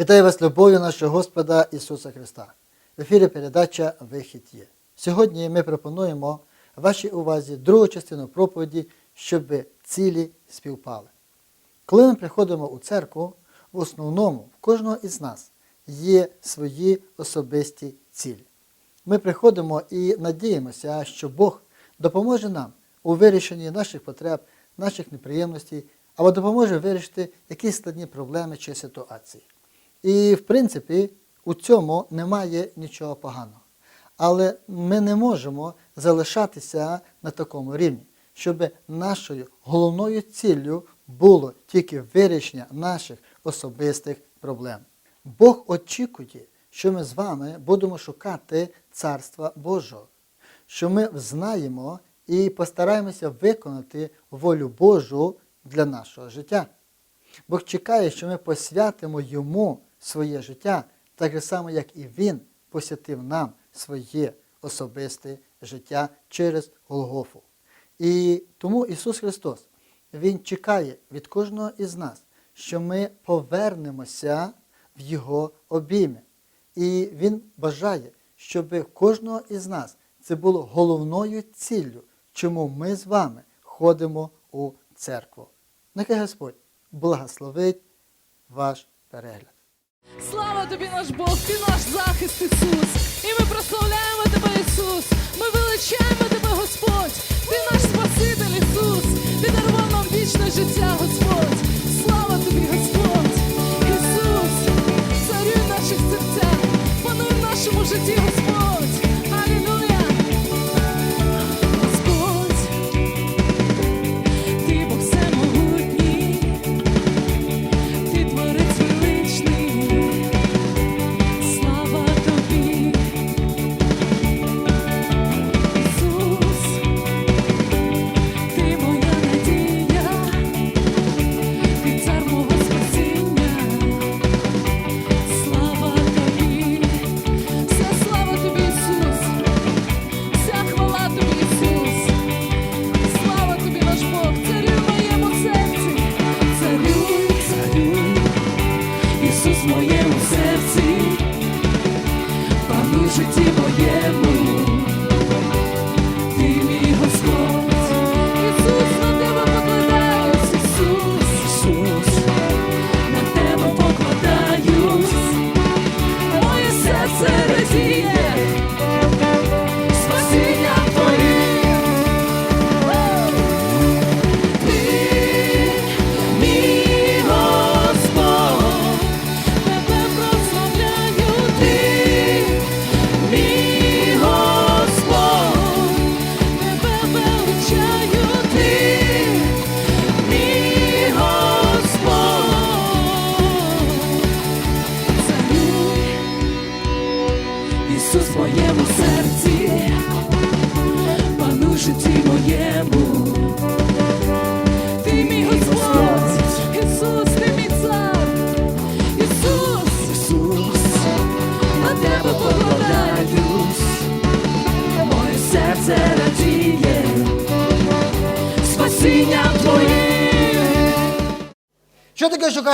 Вітаю вас любов'ю нашого Господа Ісуса Христа. В ефірі передача Вихід є. Сьогодні ми пропонуємо вашій увазі другу частину проповіді, щоб цілі співпали. Коли ми приходимо у церкву, в основному в кожного із нас є свої особисті цілі. Ми приходимо і надіємося, що Бог допоможе нам у вирішенні наших потреб, наших неприємностей, або допоможе вирішити якісь складні проблеми чи ситуації. І, в принципі, у цьому немає нічого поганого. Але ми не можемо залишатися на такому рівні, щоб нашою головною ціллю було тільки вирішення наших особистих проблем. Бог очікує, що ми з вами будемо шукати Царства Божого, що ми знаємо і постараємося виконати волю Божу для нашого життя. Бог чекає, що ми посвятимо йому своє життя, так само, як і Він посвятив нам своє особисте життя через Голгофу. І тому Ісус Христос, Він чекає від кожного із нас, що ми повернемося в Його обійми. І Він бажає, щоб кожного із нас це було головною ціллю, чому ми з вами ходимо у церкву. Нехай Господь благословить ваш перегляд. Тобі, наш Бог, ти наш захист, Ісус. І ми прославляємо тебе, Ісус. Ми величаємо тебе, Господь. Ти наш Спаситель, Ісус. Ти дарував нам вічне життя, Господь. Слава тобі, Господь. Ісус, царюй в наших серцях, пануй в нашому житті, Господь.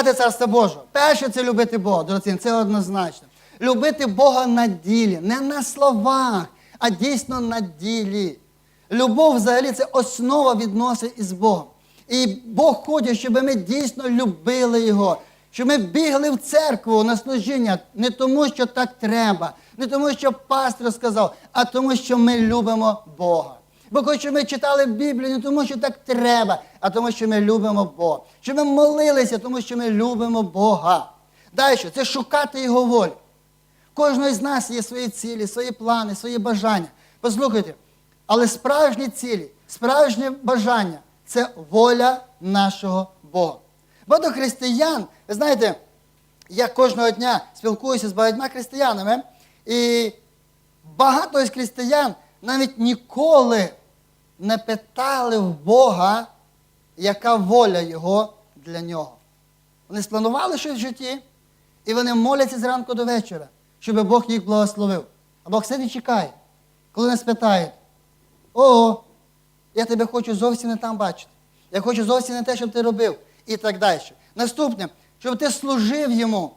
Шукати Царства Божого? Перше це любити Бога, дорогоцінні, це однозначно. Любити Бога на ділі, не на словах, а дійсно на ділі. Любов взагалі це основа відносин із Богом. І Бог хоче, щоб ми дійсно любили Його, щоб ми бігли в церкву на служіння не тому, що так треба, не тому, що пастор сказав, а тому, що ми любимо Бога. Бо хоч ми читали Біблію не тому, що так треба, а тому, що ми любимо Бога. Щоб ми молилися, тому що ми любимо Бога. Далі, це шукати Його волю. Кожного з нас є свої цілі, свої плани, свої бажання. Послухайте, але справжні цілі, справжнє бажання це воля нашого Бога. Бо до християн, ви знаєте, я кожного дня спілкуюся з багатьма християнами, і багато із християн навіть ніколи не питали в Бога, яка воля Його для нього. Вони спланували щось в житті, і вони моляться зранку до вечора, щоб Бог їх благословив. А Бог сидить чекає, коли нас питають, о, я тебе хочу зовсім не там бачити. Я хочу зовсім не те, щоб ти робив. І так далі. Наступне, щоб ти служив йому,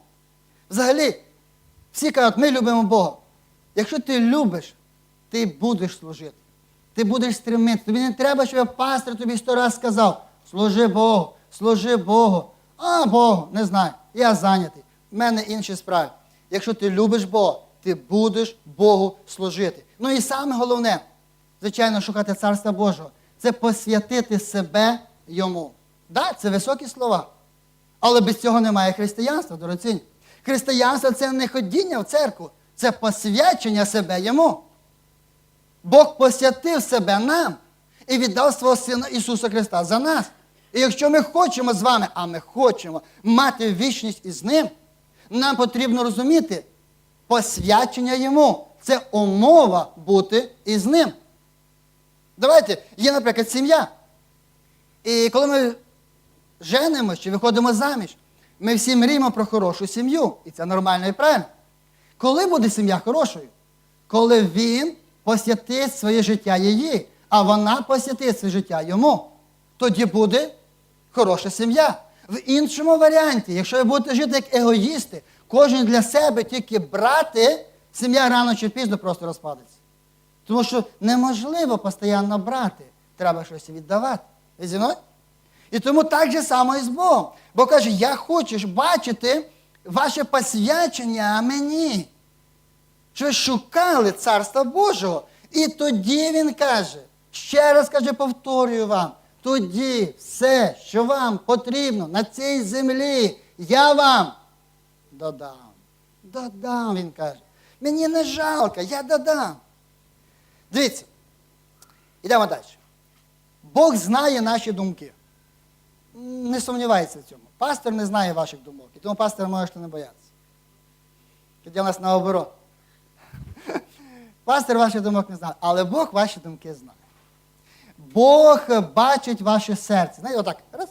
Взагалі, всі кажуть, ми любимо Бога. Якщо ти любиш, ти будеш служити. Ти будеш стремитися. Тобі не треба, щоб пастор тобі сто раз сказав, служи Богу, служи Богу. А Богу, не знаю, я зайнятий. В мене інші справи. Якщо ти любиш Бога, ти будеш Богу служити. Ну і саме головне, звичайно, шукати Царства Божого, це посвятити себе йому. Да, це високі слова. Але без цього немає християнства, дорогоцінні. Християнство це не ходіння в церкву, це посвячення себе йому. Бог посвятив себе нам і віддав свого Сина Ісуса Христа за нас. І якщо ми хочемо з вами, а ми хочемо мати вічність із Ним, нам потрібно розуміти посвячення Йому. Це умова бути із Ним. Давайте, є, наприклад, сім'я. І коли ми женимося чи виходимо заміж, ми всі мріємо про хорошу сім'ю. І це нормально і правильно. Коли буде сім'я хорошою? Коли він посвятить своє життя її, а вона посвятить своє життя йому. Тоді буде хороша сім'я. В іншому варіанті, якщо ви будете жити як егоїсти, кожен для себе тільки брати, сім'я рано чи пізно просто розпадеться. Тому що неможливо постійно брати, треба щось віддавати. Ви зі мною? І тому так же само і з Богом. Бо каже, я хочу бачити ваше посвячення мені. Що шукали Царства Божого. І тоді він каже, ще раз каже, повторюю вам, тоді все, що вам потрібно на цій землі, я вам додам. Додам, він каже. Мені не жалко, я додам. Дивіться, йдемо далі. Бог знає наші думки. Не сумнівається в цьому. Пастор не знає ваших думок, і тому пастора можете не боятися. Тоді у нас наоборот. Пастор ваших думок не знає, але Бог ваші думки знає. Бог бачить ваше серце. Знаєте, отак. Раз.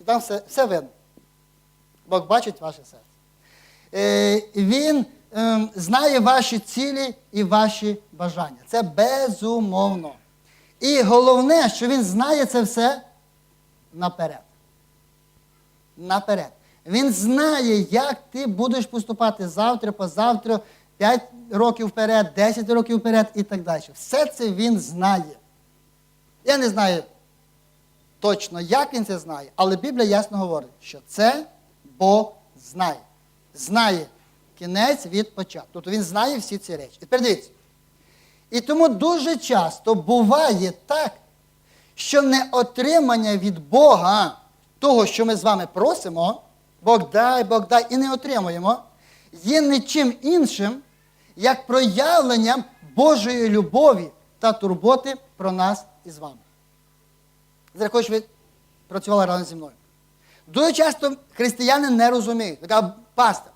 І там все, все видно. Бог бачить ваше серце. Е, він е, знає ваші цілі і ваші бажання. Це безумовно. І головне, що він знає це все наперед. Наперед. Він знає, як ти будеш поступати завтра, позавтра, 5 років вперед, 10 років вперед і так далі. Все це він знає. Я не знаю точно, як він це знає, але Біблія ясно говорить, що це Бог знає. Знає кінець від початку. Тобто він знає всі ці речі. Тепер дивіться. І тому дуже часто буває так, що не отримання від Бога того, що ми з вами просимо, Бог дай, Бог дай, і не отримуємо, є нічим іншим, як проявленням Божої любові та турботи про нас і з вами. Хочу, ви працювали разом зі мною. Дуже часто християни не розуміють. Кажуть, пастор,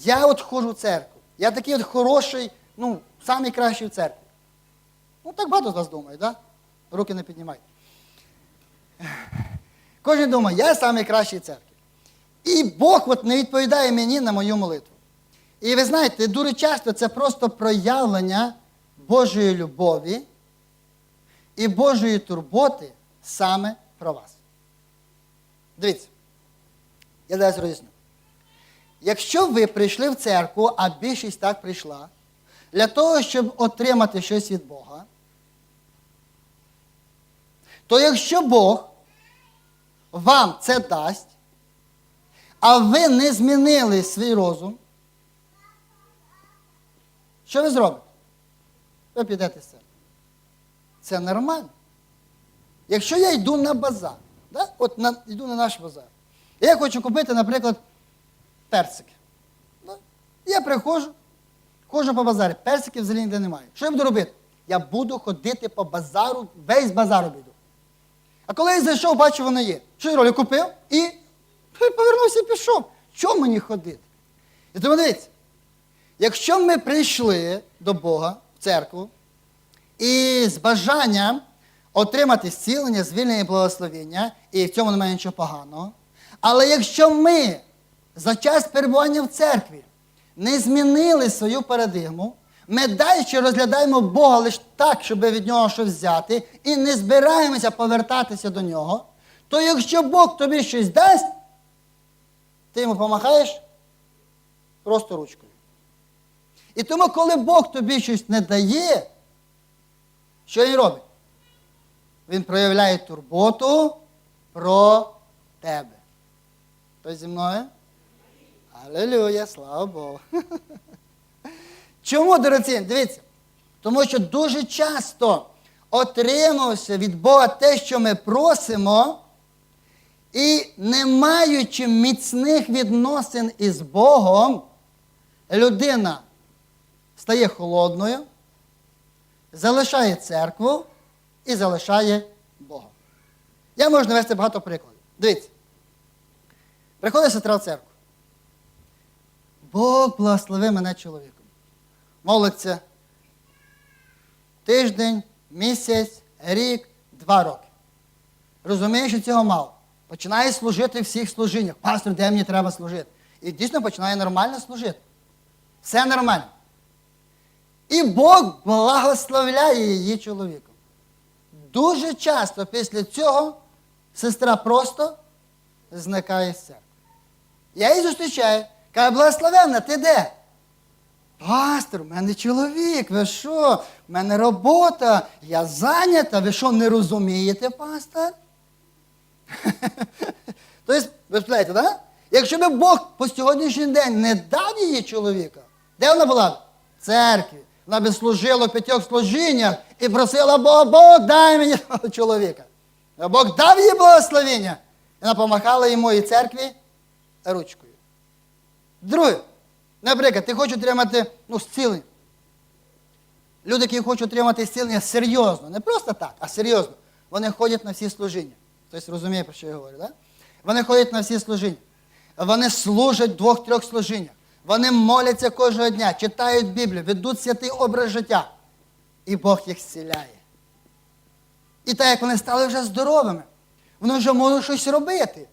я от ходжу в церкву, я такий от хороший, ну, самий кращий в церкві. Ну, так багато з вас думає. Да? Руки не піднімайте. Кожен думає, я самий кращий в церкві. І Бог от не відповідає мені на мою молитву. І ви знаєте, дуже часто це просто проявлення Божої любові і Божої турботи саме про вас. Дивіться, я зараз роз'ясню. Якщо ви прийшли в церкву, а більшість так прийшла, для того, щоб отримати щось від Бога, то якщо Бог вам це дасть, а ви не змінили свій розум, що ви зробите? Ви підете з церкви. Це нормально. Якщо я йду на базар, да? от на, йду на наш базар, і я хочу купити, наприклад, персики. Да? Я приходжу, ходжу по базарі, персиків взагалі ніде немає. Що я буду робити? Я буду ходити по базару, весь базар обійду. А коли я зайшов, бачу, воно є. Що я роблю? Купив і повернувся і пішов. Чому мені ходити? І тому дивіться, якщо ми прийшли до Бога в церкву і з бажанням отримати зцілення, звільнення і благословення, і в цьому немає нічого поганого. Але якщо ми за час перебування в церкві не змінили свою парадигму, ми далі розглядаємо Бога лише так, щоб від нього щось взяти, і не збираємося повертатися до нього, то якщо Бог тобі щось дасть, ти йому помахаєш просто ручкою. І тому, коли Бог тобі щось не дає, що він робить? Він проявляє турботу про тебе. Хтось зі мною? Алілюя, слава Богу. Чому, дорогі? Дивіться. Тому що дуже часто отримався від Бога те, що ми просимо, і не маючи міцних відносин із Богом, людина стає холодною, залишає церкву і залишає Бога. Я можу навести багато прикладів. Дивіться. Приходить сестра в церкву. Бог благослови мене чоловіком. Молиться тиждень, місяць, рік, два роки. Розуміє, що цього мало. Починає служити всіх служіннях. Пастор, де мені треба служити? І дійсно починає нормально служити. Все нормально. І Бог благословляє її чоловіком. Дуже часто після цього сестра просто зникає з церкви. Я її зустрічаю, каже, благословенна, ти де? Пастор, в мене чоловік, ви що? В мене робота, я зайнята, ви що, не розумієте, пастор? Тобто, ви знаєте, так? Якщо б Бог по сьогоднішній день не дав її чоловіка, де вона була? В церкві. Вона би служила в п'ятьох служіннях і просила Бога, Бог, дай мені чоловіка. Бог дав їй благословення. І вона помахала йому і церкві ручкою. Друге, наприклад, ти хочеш отримати ну, зцілення. Люди, які хочуть отримати зцілення серйозно, не просто так, а серйозно, вони ходять на всі служіння. Хтось розуміє, про що я говорю, так? Вони ходять на всі служіння. Вони служать в двох-трьох служіннях. Вони моляться кожного дня, читають Біблію, ведуть святий образ життя. І Бог їх зціляє. І так як вони стали вже здоровими, вони вже можуть щось робити.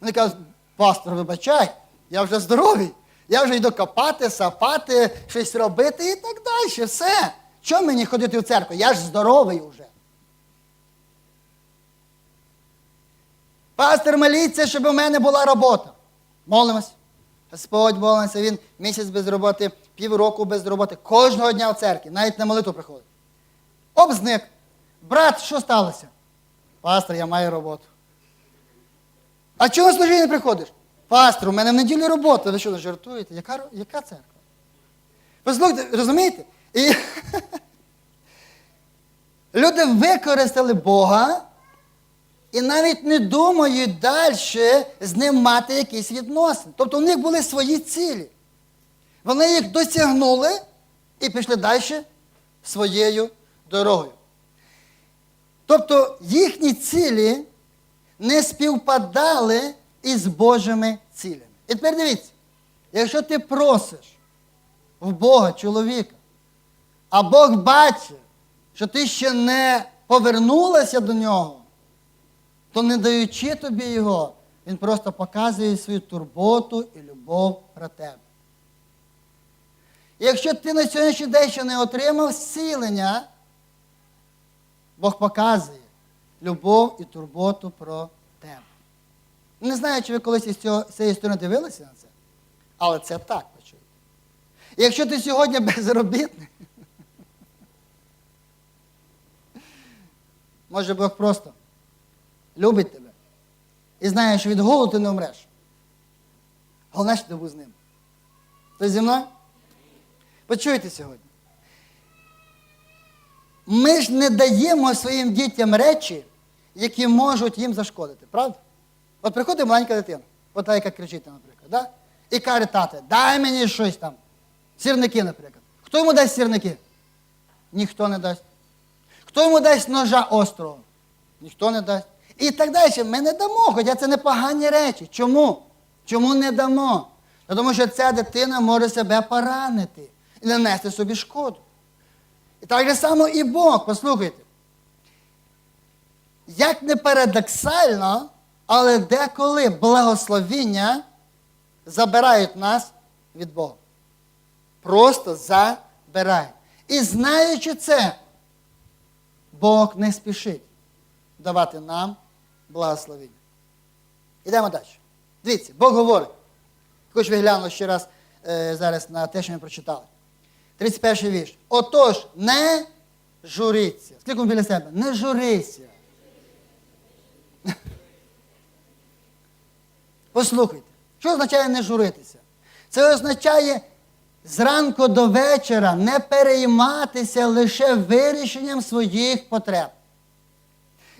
Вони кажуть, пастор, вибачай, я вже здоровий. Я вже йду копати, сапати, щось робити і так далі. Все. Чому мені ходити в церкву? Я ж здоровий вже. Пастор, моліться, щоб у мене була робота. Молимось. Господь молимося, він місяць без роботи, півроку без роботи, кожного дня в церкві, навіть на молитву приходить. Обзник. Брат, що сталося? Пастор, я маю роботу. А чого служіння не приходиш? Пастор, у мене в неділю робота. Ви що, жартуєте? Яка, яка церква? Послухайте, розумієте? І люди використали Бога і навіть не думають далі з ним мати якісь відносини. Тобто у них були свої цілі. Вони їх досягнули і пішли далі своєю дорогою. Тобто їхні цілі не співпадали із Божими цілями. І тепер дивіться, якщо ти просиш в Бога чоловіка, а Бог бачить, що ти ще не повернулася до нього, то не даючи тобі його, він просто показує свою турботу і любов про тебе. І якщо ти на сьогоднішній день ще не отримав зцілення, Бог показує любов і турботу про тебе. Не знаю, чи ви колись із цієї сторони дивилися на це, але це так почуєте. І якщо ти сьогодні безробітний, може Бог просто любить тебе і знає, що від голоду ти не вмреш. Головне, що ти був з ним. Ти зі мною? Почуйте сьогодні. Ми ж не даємо своїм дітям речі, які можуть їм зашкодити, правда? От приходить маленька дитина, от та, яка кричить, наприклад, да? і каже, тате, дай мені щось там. Сірники, наприклад. Хто йому дасть сірники? Ніхто не дасть. Хто йому дасть ножа острого? Ніхто не дасть. І так далі. Ми не дамо, хоча це не погані речі. Чому? Чому не дамо? Тому що ця дитина може себе поранити і нанести собі шкоду. І так само і Бог, послухайте. Як не парадоксально, але деколи благословіння забирають нас від Бога. Просто забирають. І знаючи це, Бог не спішить давати нам благословіння. Ідемо далі. Дивіться, Бог говорить. Хоч ви глянули ще раз е, зараз на те, що ми прочитали. 31 вірш. Отож, не журіться. Скільки біля себе? Не журися. Послухайте, що означає не журитися? Це означає зранку до вечора не перейматися лише вирішенням своїх потреб,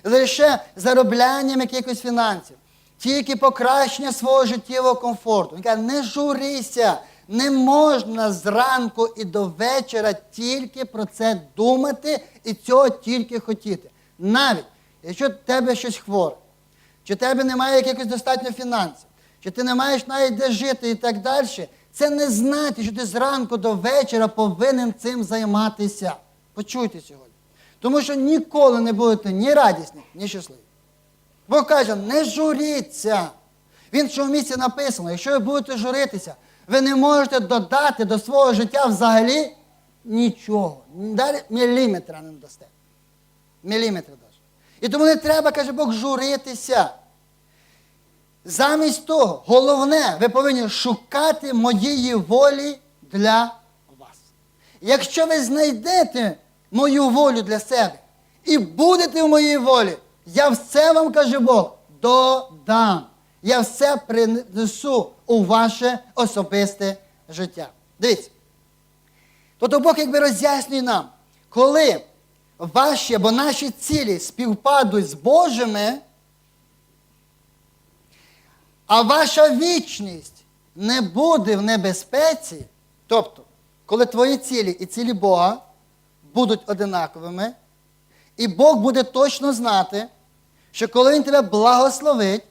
лише зароблянням якихось фінансів, тільки покращення свого життєвого комфорту. Він каже, не журися, не можна зранку і до вечора тільки про це думати і цього тільки хотіти. Навіть якщо в тебе щось хворе, чи в тебе немає якихось достатньо фінансів, чи ти не маєш навіть де жити і так далі, це не знати, що ти зранку до вечора повинен цим займатися. Почуйте сьогодні. Тому що ніколи не будете ні радісні, ні щасливі. Бог каже, не журіться. В іншому місці написано, якщо ви будете журитися, ви не можете додати до свого життя взагалі нічого. Далі міліметра не дасте. Міліметра даже. І тому не треба, каже Бог, журитися. Замість того, головне, ви повинні шукати моєї волі для вас. Якщо ви знайдете мою волю для себе і будете в моїй волі, я все вам каже Бог, додам. Я все принесу у ваше особисте життя. Дивіться. Тобто Бог якби роз'яснює нам, коли ваші або наші цілі співпадуть з Божими, а ваша вічність не буде в небезпеці, тобто, коли твої цілі і цілі Бога будуть одинаковими, і Бог буде точно знати, що коли Він тебе благословить,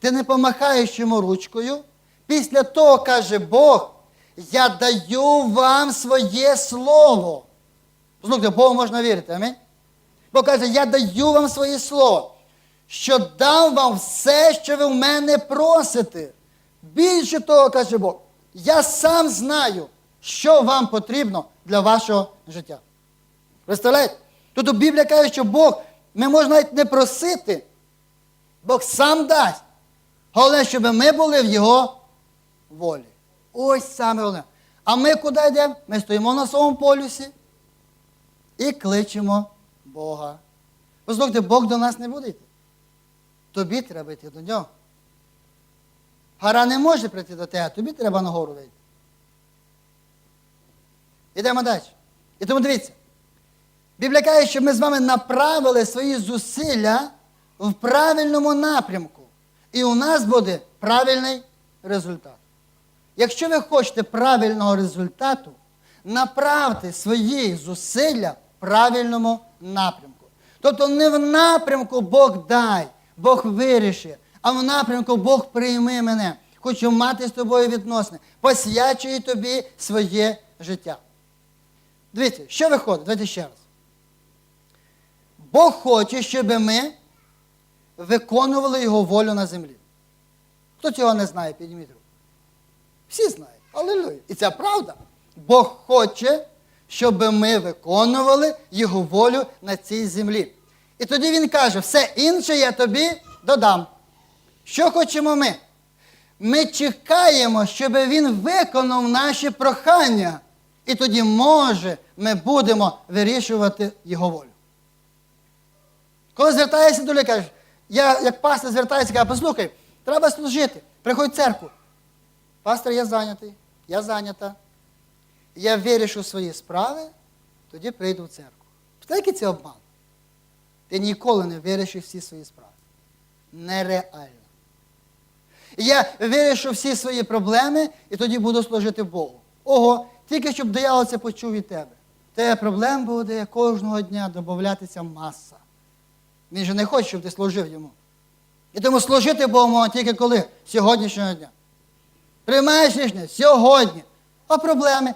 ти не помахаєш йому ручкою, після того каже Бог, я даю вам своє слово. Послухайте, Богу можна вірити, амінь? Бог каже, я даю вам своє слово, що дам вам все, що ви в мене просите. Більше того, каже Бог, я сам знаю, що вам потрібно для вашого життя. Представляєте? Тут Біблія каже, що Бог, ми можемо навіть не просити, Бог сам дасть. Головне, щоб ми були в Його волі. Ось саме головне. А ми куди йдемо? Ми стоїмо на своєму полюсі і кличемо Бога. Послухайте, Бог до нас не буде йти. Тобі треба йти до нього. Гора не може прийти до тебе, тобі треба на гору вийти. Ідемо далі. І тому дивіться. Біблія каже, що ми з вами направили свої зусилля в правильному напрямку. І у нас буде правильний результат. Якщо ви хочете правильного результату, направте свої зусилля в правильному напрямку. Тобто не в напрямку Бог дай, Бог вирішить, а в напрямку Бог прийми мене. Хочу мати з тобою відносини, посвячую тобі своє життя. Дивіться, що виходить? Давайте ще раз. Бог хоче, щоб ми виконували Його волю на землі. Хто цього не знає, підніміть руку. Всі знають. Алілуя. І це правда. Бог хоче, щоб ми виконували Його волю на цій землі. І тоді Він каже, все інше я тобі додам. Що хочемо ми? Ми чекаємо, щоб Він виконав наші прохання. І тоді, може, ми будемо вирішувати Його волю. Коли звертаєшся до лікаря, я як пастор звертаюся, кажу, послухай, треба служити, приходь в церкву. Пастор, я зайнятий, я зайнята. Я вирішу свої справи, тоді прийду в церкву. Знаєте, це обман? Ти ніколи не вирішиш всі свої справи. Нереально. Я вирішу всі свої проблеми і тоді буду служити Богу. Ого, тільки щоб диявол це почув від тебе. Тебе проблем буде кожного дня додатися маса. Він же не хоче, щоб ти служив йому. І тому служити Богу можна тільки коли? Сьогоднішнього дня. Приймаєш рішення сьогодні. А проблеми?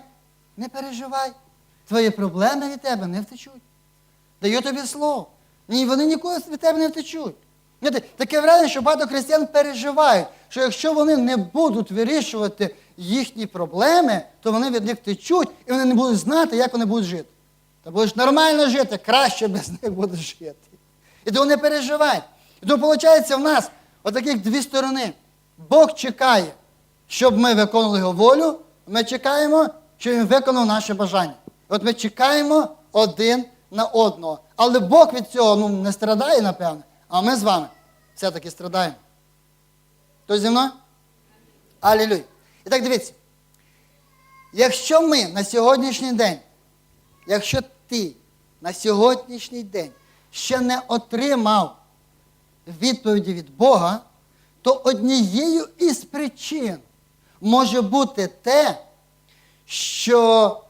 Не переживай. Твої проблеми від тебе не втечуть. Даю тобі слово. Ні, вони ніколи від тебе не втечуть. Таке враження, що багато християн переживають, що якщо вони не будуть вирішувати їхні проблеми, то вони від них втечуть і вони не будуть знати, як вони будуть жити. Та будеш нормально жити, краще без них будеш жити. І тому не переживай. І тому виходить в нас отаких дві сторони. Бог чекає, щоб ми виконували його волю, Ми чекаємо, що він виконав наше бажання. От ми чекаємо один на одного. Але Бог від цього ну, не страдає, напевне, а ми з вами все-таки страдаємо. Хтось зі мною? Алілюй. І так дивіться. Якщо ми на сьогоднішній день, якщо ти на сьогоднішній день ще не отримав відповіді від Бога, то однією із причин може бути те, що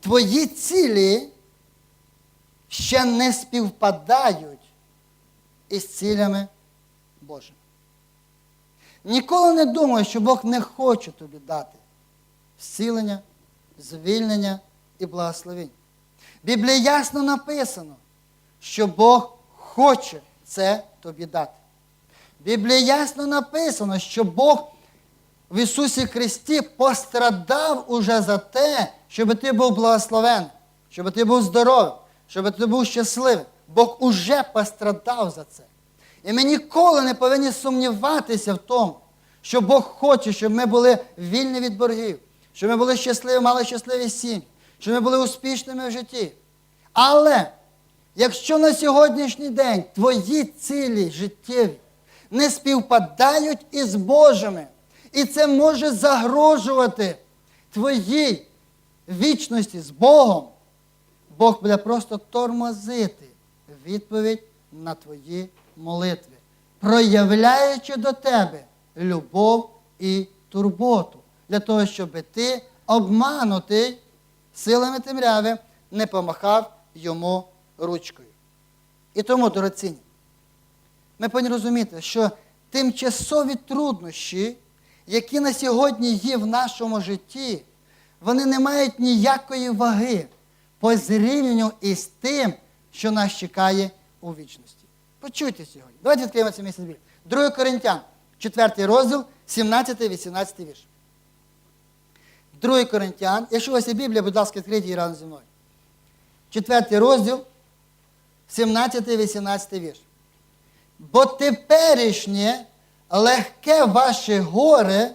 твої цілі ще не співпадають із цілями Божими. Ніколи не думай, що Бог не хоче тобі дати зцілення, звільнення і благословення. Біблії ясно написано, що Бог хоче це тобі дати. В Біблії ясно написано, що Бог в Ісусі Христі пострадав уже за те, щоб ти був благословений, щоб ти був здоровий, щоб ти був щасливий. Бог уже пострадав за це. І ми ніколи не повинні сумніватися в тому, що Бог хоче, щоб ми були вільні від боргів, щоб ми були щасливі, мали щасливі сім'ї, щоб ми були успішними в житті. Але якщо на сьогоднішній день твої цілі життєві не співпадають із Божими, і це може загрожувати твоїй вічності з Богом, Бог буде просто тормозити відповідь на твої молитви, проявляючи до тебе любов і турботу, для того, щоб ти, обманутий силами темряви, не помахав йому ручкою. І тому, дорогоцінні, ми повинні розуміти, що тимчасові труднощі, які на сьогодні є в нашому житті, вони не мають ніякої ваги по зрівнянню із тим, що нас чекає у вічності. Почуйте сьогодні. Давайте відкриємо це місце Біблії. 2 Коринтян, 4 розділ, 17-18 вірш. 2 Коринтян, якщо у вас є Біблія, будь ласка, відкрийте її разом зі мною. 4 розділ, 17-18 вірш. Бо теперішнє легке ваше горе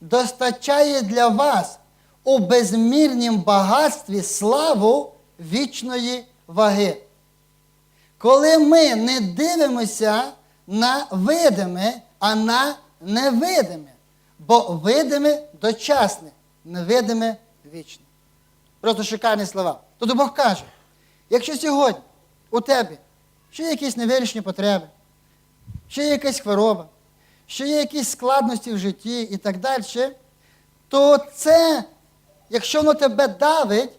достачає для вас у безмірнім багатстві славу вічної ваги. Коли ми не дивимося на видиме, а на невидиме, бо видиме дочасне, невидиме вічне. Просто шикарні слова. Тут Бог каже, якщо сьогодні у тебе ще є якісь невирішені потреби, ще є якась хвороба, ще є якісь складності в житті і так далі, то це, якщо воно тебе давить,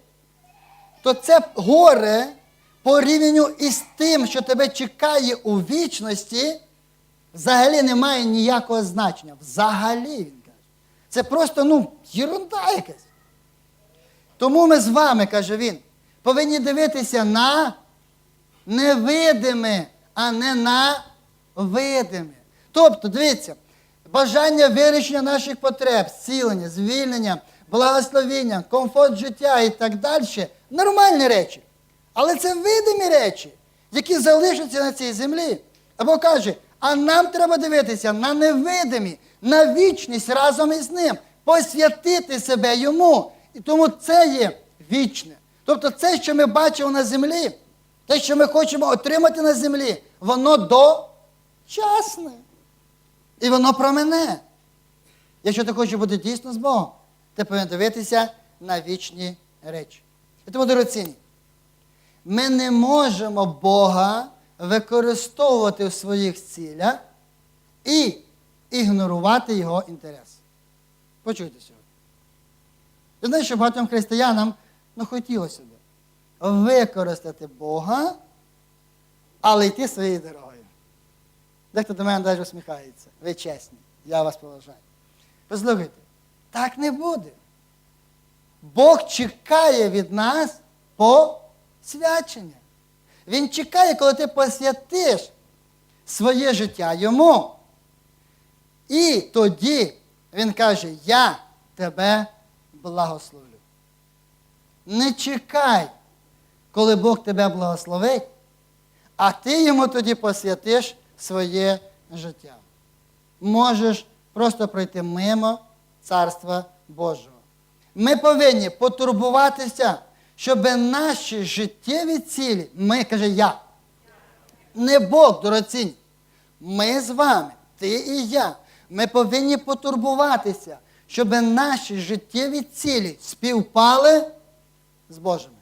то це горе порівнянню із тим, що тебе чекає у вічності, взагалі не має ніякого значення. Взагалі, він каже. Це просто, ну, єрунда якась. Тому ми з вами, каже він, повинні дивитися на невидиме, а не на видиме. Тобто, дивіться, бажання вирішення наших потреб, зцілення, звільнення, благословіння, комфорт життя і так далі нормальні речі. Але це видимі речі, які залишаться на цій землі. Або каже, а нам треба дивитися на невидимі, на вічність разом із ним, посвятити себе йому. І тому це є вічне. Тобто це, що ми бачимо на землі, те, що ми хочемо отримати на землі, воно дочасне. І воно промене. Якщо ти хочеш бути дійсно з Богом, ти повинен дивитися на вічні речі. І тому, дорогоцінні, ми не можемо Бога використовувати в своїх цілях і ігнорувати Його інтерес. Почуйте сьогодні. Ви знаєте, що багатьом християнам ну, хотілося б використати Бога, але йти своєю дорогою. Дехто до мене навіть усміхається. Ви чесні, я вас поважаю. Послухайте, так не буде. Бог чекає від нас посвячення. Він чекає, коли ти посвятиш своє життя йому. І тоді він каже, я тебе благословлю. Не чекай, коли Бог тебе благословить, а ти йому тоді посвятиш своє життя. Можеш просто пройти мимо Царства Божого. Ми повинні потурбуватися, щоб наші життєві цілі, ми каже я, не Бог дорогоцінні. Ми з вами, ти і я, ми повинні потурбуватися, щоб наші життєві цілі співпали з Божими.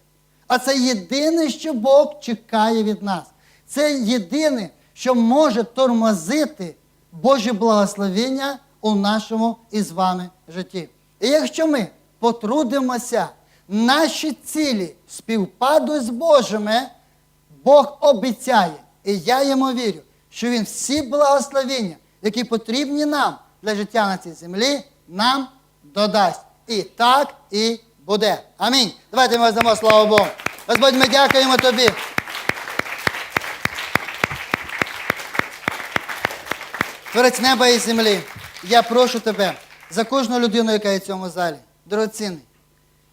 А це єдине, що Бог чекає від нас. Це єдине, що може тормозити Боже благословення у нашому із вами житті. І якщо ми потрудимося, наші цілі співпадуть з Божими, Бог обіцяє, і я йому вірю, що Він всі благословення, які потрібні нам для життя на цій землі, нам додасть. І так і буде. Амінь. Давайте ми воздамо славу Богу. Господь, ми дякуємо Тобі. Творець неба і землі, я прошу тебе за кожну людину, яка є в цьому залі, дорогоцінний.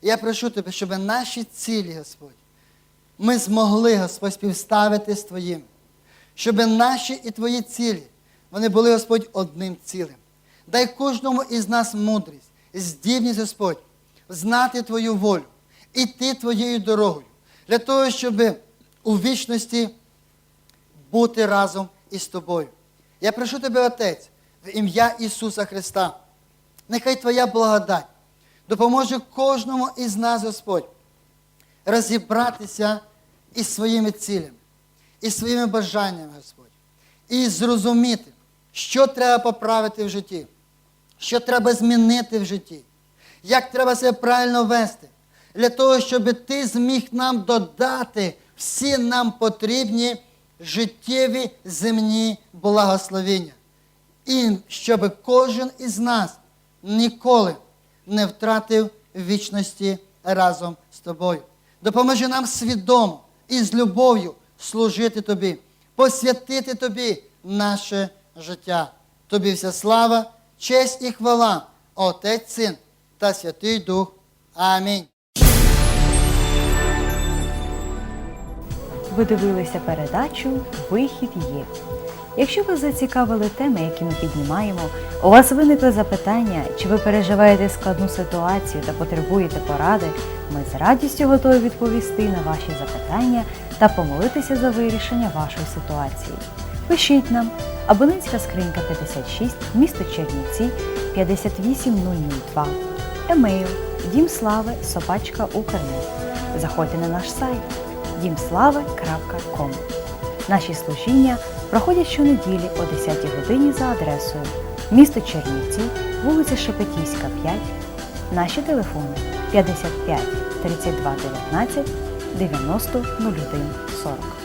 Я прошу тебе, щоб наші цілі, Господь, ми змогли, Господь, співставити з Твоїм. Щоб наші і Твої цілі, вони були, Господь, одним цілим. Дай кожному із нас мудрість, здібність, Господь, знати Твою волю, іти Твоєю дорогою, для того, щоб у вічності бути разом із тобою. Я прошу тебе, Отець, в ім'я Ісуса Христа. Нехай Твоя благодать допоможе кожному із нас, Господь, розібратися із своїми цілями, із своїми бажаннями, Господь, і зрозуміти, що треба поправити в житті, що треба змінити в житті, як треба себе правильно вести, для того, щоб ти зміг нам додати всі нам потрібні життєві земні благословення. І щоб кожен із нас ніколи не втратив вічності разом з тобою. Допоможи нам свідомо і з любов'ю служити тобі, посвятити тобі наше життя. Тобі вся слава, честь і хвала, Отець, Син та Святий Дух. Амінь. Ви дивилися передачу Вихід є. Якщо вас зацікавили теми, які ми піднімаємо, у вас виникли запитання, чи ви переживаєте складну ситуацію та потребуєте поради, ми з радістю готові відповісти на ваші запитання та помолитися за вирішення вашої ситуації. Пишіть нам абонентська скринька 56, місто Чернівці 58002, емейл дімслави. Заходьте на наш сайт дімслави.ком. Наші служіння проходять щонеділі о 10 годині за адресою місто Чернівці, вулиця Шепетівська, 5. Наші телефони 55 32 19 90 01 40.